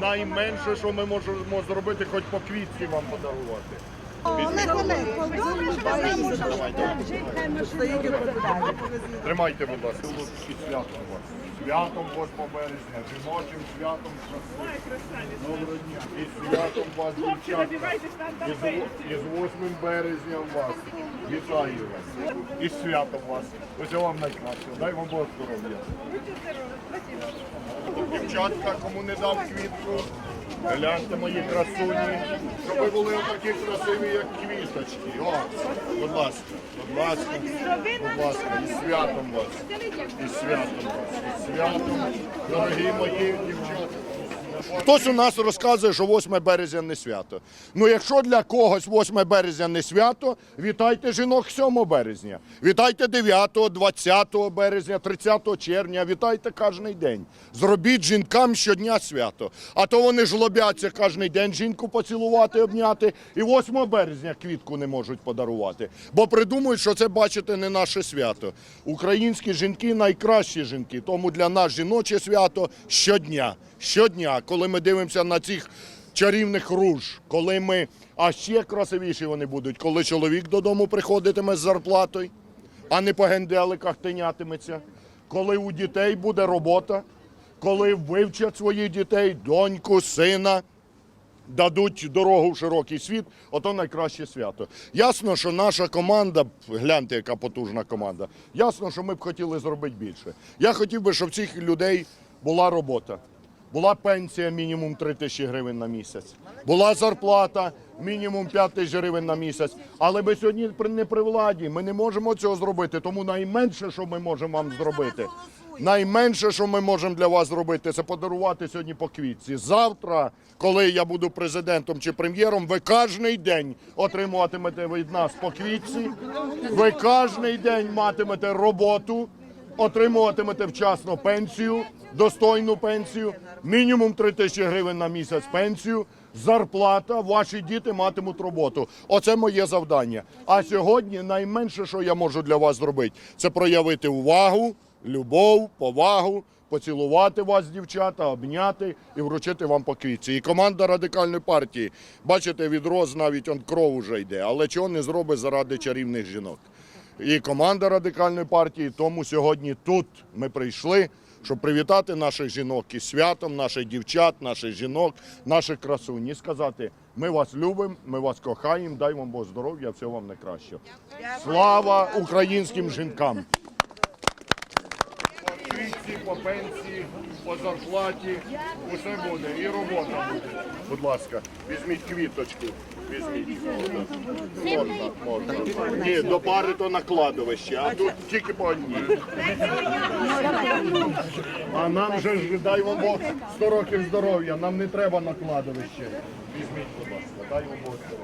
найменше, що ми можемо зробити, хоч по квітці вам подарувати. Тримайте, будь ласка. І святом вас. Святом 8 березня, жіночим святом Доброго дня. І святом вас, дівчатка. І з, і з 8 березня вас. Вітаю вас. І святом вас. Усього вам найкращого. Дай вам Бог здоров'я. Дівчатка, кому не дав квітку, гляньте мої красуні, щоб ви були такі красиві, як квіточки. О, будь ласка, будь ласка, будь ласка, і святом вас, і святом вас, і святом, дорогі мої дівчата. Хтось у нас розказує, що 8 березня не свято. Ну, якщо для когось 8 березня не свято, вітайте жінок 7 березня. Вітайте 9, 20 березня, 30 червня, вітайте кожен день. Зробіть жінкам щодня свято. А то вони жлобяться кожен день жінку поцілувати, обняти, і 8 березня квітку не можуть подарувати. Бо придумують, що це, бачите, не наше свято. Українські жінки найкращі жінки, тому для нас жіноче свято щодня. Щодня, коли ми дивимося на цих чарівних руж, коли ми, а ще красивіші вони будуть, коли чоловік додому приходитиме з зарплатою, а не по генделиках тинятиметься, коли у дітей буде робота, коли вивчать своїх дітей, доньку, сина, дадуть дорогу в широкий світ, ото найкраще свято. Ясно, що наша команда, гляньте, яка потужна команда, ясно, що ми б хотіли зробити більше. Я хотів би, щоб цих людей була робота. Була пенсія мінімум 3 тисячі гривень на місяць. Була зарплата мінімум 5 тисяч гривень на місяць. Але ми сьогодні не при владі. Ми не можемо цього зробити. Тому найменше, що ми можемо вам зробити, найменше, що ми можемо для вас зробити, це подарувати сьогодні по квітці. Завтра, коли я буду президентом чи прем'єром, ви кожен день отримуватимете від нас по квітці. Ви кожен день матимете роботу отримуватимете вчасно пенсію, достойну пенсію, мінімум 3 тисячі гривень на місяць пенсію, зарплата, ваші діти матимуть роботу. Оце моє завдання. А сьогодні найменше, що я можу для вас зробити, це проявити увагу, любов, повагу, поцілувати вас, дівчата, обняти і вручити вам по квітці. І команда радикальної партії, бачите, від роз навіть он кров уже йде, але чого не зробить заради чарівних жінок. І команда радикальної партії. Тому сьогодні тут ми прийшли, щоб привітати наших жінок із святом, наших дівчат, наших жінок, наших красунь. І сказати: ми вас любимо, ми вас кохаємо, дай вам Бог здоров'я, всього вам найкращого. Слава українським жінкам! По пенсії, по зарплаті, усе буде, і робота буде. Будь ласка, візьміть квіточку. Візьміть. Можна, можна. Ні, до пари то на кладовище, а тут тільки по одній. А нам же дай вам Бог 100 років здоров'я, нам не треба на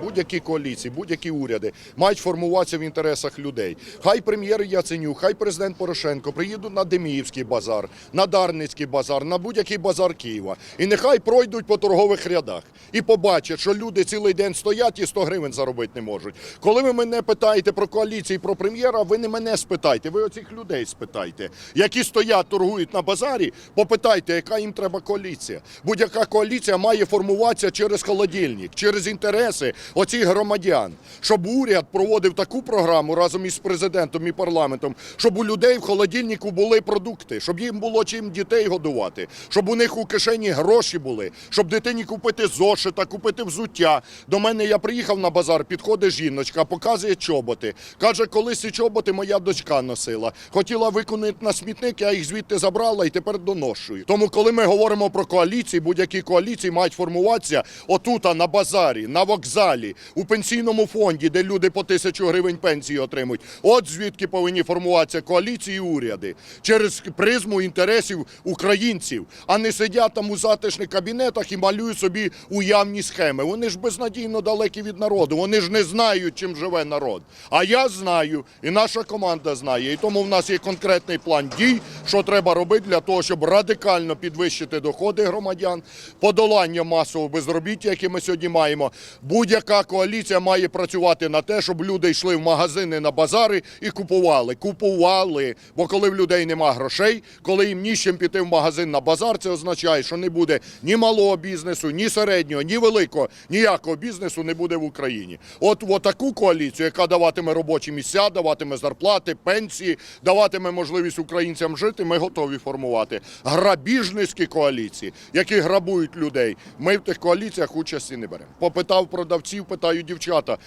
Будь-які коаліції, будь-які уряди мають формуватися в інтересах людей. Хай прем'єр Яценюк, хай президент Порошенко приїдуть на Деміївський базар, на Дарницький базар, на будь-який базар Києва. І нехай пройдуть по торгових рядах і побачать, що люди цілий день стоять і 100 гривень заробити не можуть. Коли ви мене питаєте про коаліції, про прем'єра, ви не мене спитайте, ви оцих людей спитайте, які стоять, торгують на базарі, попитайте, яка їм треба коаліція. Будь-яка коаліція має формуватися через холодильник, через інтереси оцих громадян, щоб уряд проводив таку програму разом із президентом і парламентом, щоб у людей в холодильнику були продукти, щоб їм було чим дітей годувати, щоб у них у кишені гроші були, щоб дитині купити зошита, купити взуття. До мене я приїхав на базар, підходить жіночка, показує чоботи. Каже, колись ці чоботи моя дочка носила. Хотіла виконати на смітник, я їх звідти забрала і тепер доношую. Тому, коли ми говоримо про коаліції, будь-які коаліції мають формуватися отут, на базарі, на вокзалі, у пенсійному фонді, де люди по тисячу гривень пенсії отримують. От звідки повинні формуватися коаліції і уряди через призму інтересів українців, а не сидять там у затишних кабінетах і малюють собі уявні схеми. Вони ж безнадійно далекі від народу. Вони ж не знають, чим живе народ. А я знаю, і наша команда знає. І тому в нас є конкретний план дій, що треба робити для того, щоб радикально підвищити доходи громадян, подолання масового безробіття, яке ми сьогодні маємо, будь-яка коаліція має працювати на те, щоб люди йшли в магазини на базари і купували. Купували. Бо коли в людей нема грошей, коли їм ні з чим піти в магазин на базар, це означає, що не буде ні малого бізнесу, ні середнього, ні великого, ніякого бізнесу не буде в Україні. От, от таку коаліцію, яка даватиме робочі місця, даватиме зарплати, пенсії, даватиме можливість українцям жити, ми готові формувати. Грабіжницькі коаліції, які грабують людей. Ми в тих коаліціях участі не беремо. Попитав продавців, питаю дівчата,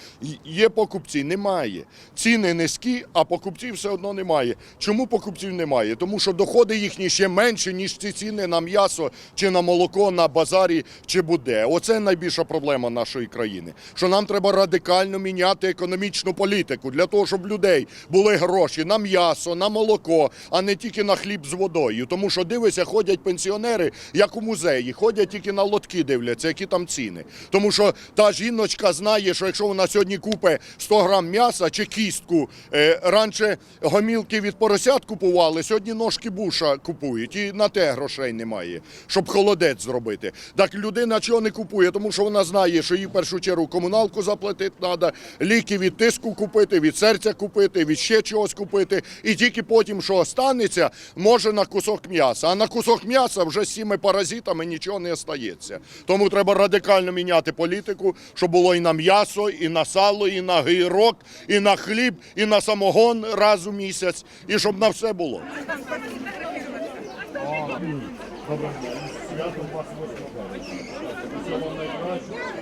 є покупці? Немає. Ціни низькі, а покупців все одно немає. Чому покупців немає? Тому що доходи їхні ще менші, ніж ці ціни на м'ясо чи на молоко на базарі чи буде. Оце найбільша проблема нашої країни. Що нам треба радикально міняти економічну політику для того, щоб людей були гроші на м'ясо, на молоко, а не тільки на хліб з водою. Тому що дивися, ходять пенсіонери, як у музеї, ходять тільки на лотки дивляться, які там ціни. Тому що та жіночка знає, що якщо вона сьогодні купить 100 грам м'яса чи кістку, е, раніше гомілки від поросят купували, сьогодні ножки буша купують, і на те грошей немає, щоб холодець зробити. Так людина чого не купує, тому що вона знає, що їй в першу чергу комуналку заплатити треба, ліки від тиску купити, від серця купити, від ще чогось купити, і тільки потім, що останеться, може на кусок м'яса. А на кусок м'яса вже з цими паразитами нічого не остається. Тому треба радикально міняти політику, щоб було і на м'ясо, і на сало, і на гирок, і на хліб, і на самогон раз у місяць, і щоб на все було.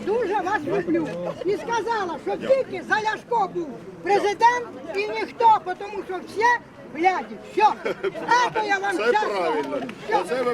Дуже вас люблю. І сказала, що тільки за Ляшко був президент і ніхто, тому що всі бляді. Все. А то я вам Це щас правильно. говорю. Все. Оце ви